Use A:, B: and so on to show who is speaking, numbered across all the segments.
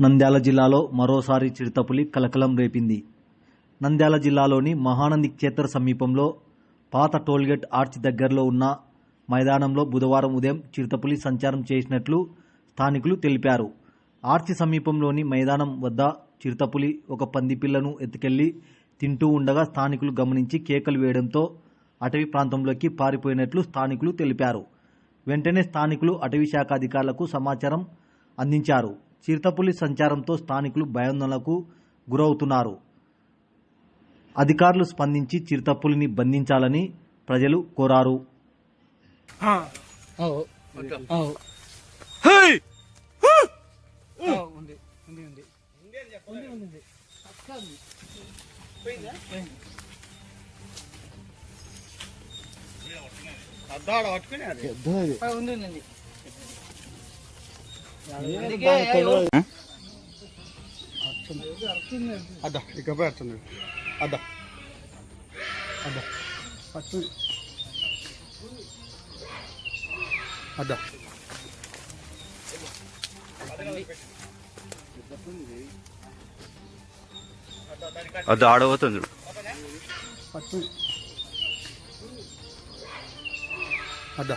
A: నంద్యాల జిల్లాలో మరోసారి చిరుతపులి కలకలం రేపింది. నంద్యాల జిల్లాలోని మహానంది క్షేత్ర సమీపంలో పాత టోల్గేట్ ఆర్చ్ దగ్గరలో ఉన్న మైదానంలో బుధవారం ఉదయం చిరుతపులి సంచారం చేసినట్లు స్థానికులు తెలిపారు. ఆర్చి సమీపంలోని మైదానం వద్ద చిరుతపులి ఒక పంది పిల్లను ఎత్తుకెళ్ళి తింటూ ఉండగా స్థానికులు గమనించి కేకలు వేయడంతో అటవీ ప్రాంతంలోకి పారిపోయినట్లు స్థానికులు తెలిపారు. వెంటనే స్థానికులు అటవీ శాఖ అధికారులకు సమాచారం అందించారు. చిరుతపులి సంచారంతో స్థానికులు భయాందోళనకు గురవుతున్నారు. అధికారులు స్పందించి చిరుతపులిని బంధించాలని ప్రజలు కోరారు.
B: ఉంది ఉంది.
C: అద్దా ఇక పెడుతుంది అద్దా అద్దా పట్టు అద్దా
D: అది. ఆడబోతుంది
C: పట్టు అద్దా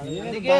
B: అందుకే